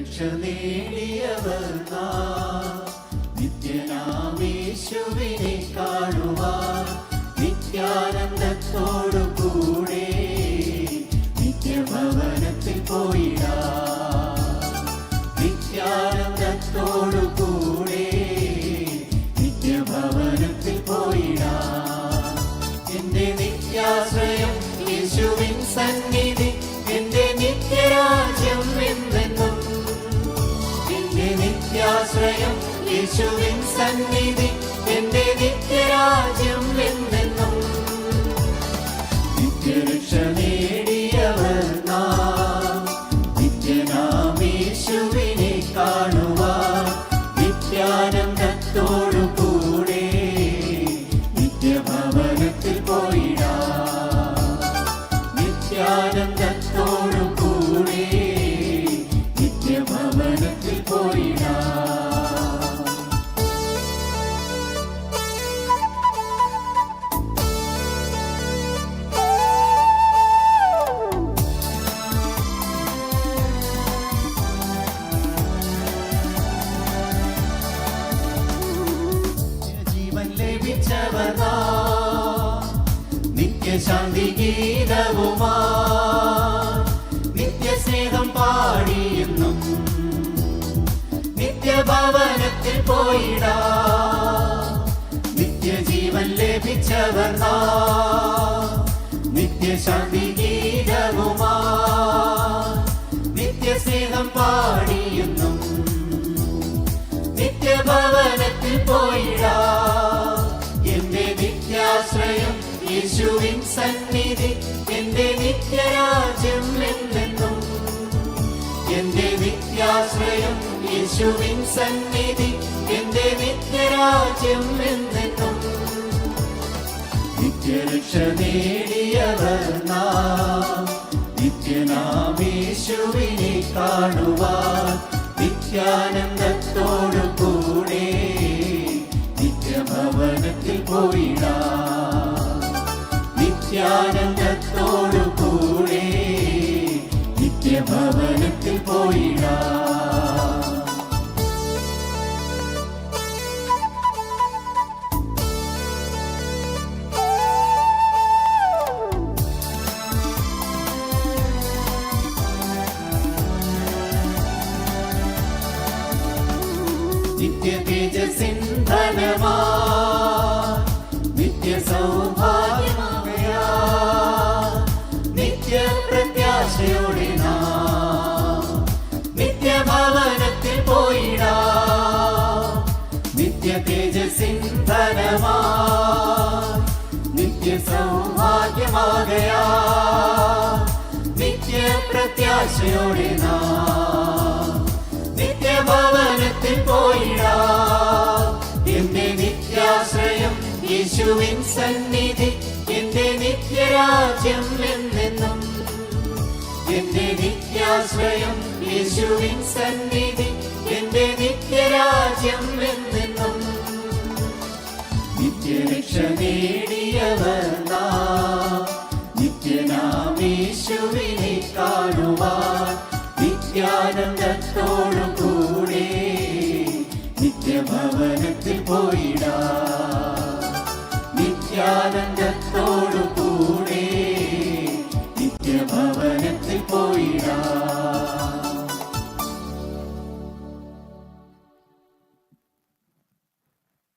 നേടിയവർ നാം. നിത്യനാമേശുവിനെ കാണുവാൻ നിത്യാനന്ദത്തോടു കൂടെ നിത്യഭവനത്തിൽ പോയിടാം നിത്യാനന്ദത്തോടു കൂടെ നിത്യഭവനത്തിൽ പോയിടാം എന്റെ നിത്യാശ്രയം യേശുവിൻ സന്നിധി നിത്യാശ്രയം യേശുവിൻ സന്നിധി എന്റെ നിത്യരാജ്യം എന്തെന്നും നിത്യരക്ഷ നേടിയവർ നിത്യനാമേശുവിനെ കാണുവാൻ നിത്യാനന്ദത്തോടു നിത്യശാന്തി ഗീതവുമാ നിത്യസ്നേഹം പാടിയെന്നും നിത്യഭവനത്തിൽ പോയിടാ. നിത്യജീവൻ ലഭിച്ചവർ. നിത്യശാന്തി ഗീതവുമാ നിത്യസ്നേഹം പാടിയെന്നും നിത്യഭവനത്തിൽ പോയിടാ. യേശുവിൻ സന്നിധി എന്റെ നിത്യരാജ്യം എന്തെന്നും എന്റെ നിത്യാശ്രയം യേശുവിൻ സന്നിധി എന്റെ നിത്യരാജ്യം എന്തെന്നും നിത്യരക്ഷ നേടിയവർ നിത്യനാമേശുവിനെ കാണുവാൻ നിത്യാനന്ദത്തോടു നിത്യാനന്ദത്തോടു കൂടെ നിത്യഭവനത്തിൽ പോയിട. നിത്യ തേജസിന്ധനമാ നാം നിത്യഭവനത്തിൽ പോയിടാ. നിത്യ തേജസിന്ധനമാ നിത്യ സൗഭാഗ്യമാകയാ നിത്യ പ്രത്യാശയോടെ നിത്യഭവനത്തിൽ പോയിടാ. എന്റെ നിത്യാശ്രയം യേശുവിൻ സന്നിധി എന്റെ നിത്യരാജ്യം എന്ന് ആശ്രയം യേശുവിൻ സന്നിധി എന്റെ നിത്യരാജ്യം എന്നെന്നും. നിത്യരക്ഷ നേടിയവർ നിത്യനാം കാണുവാൻ നിത്യാനന്ദത്തോടു കൂടെ നിത്യഭവനത്തിൽ പോയിടാ. നിത്യാനന്ദത്തോടു കൂടെ നിത്യഭവനത്തിൽ പോയിടാ.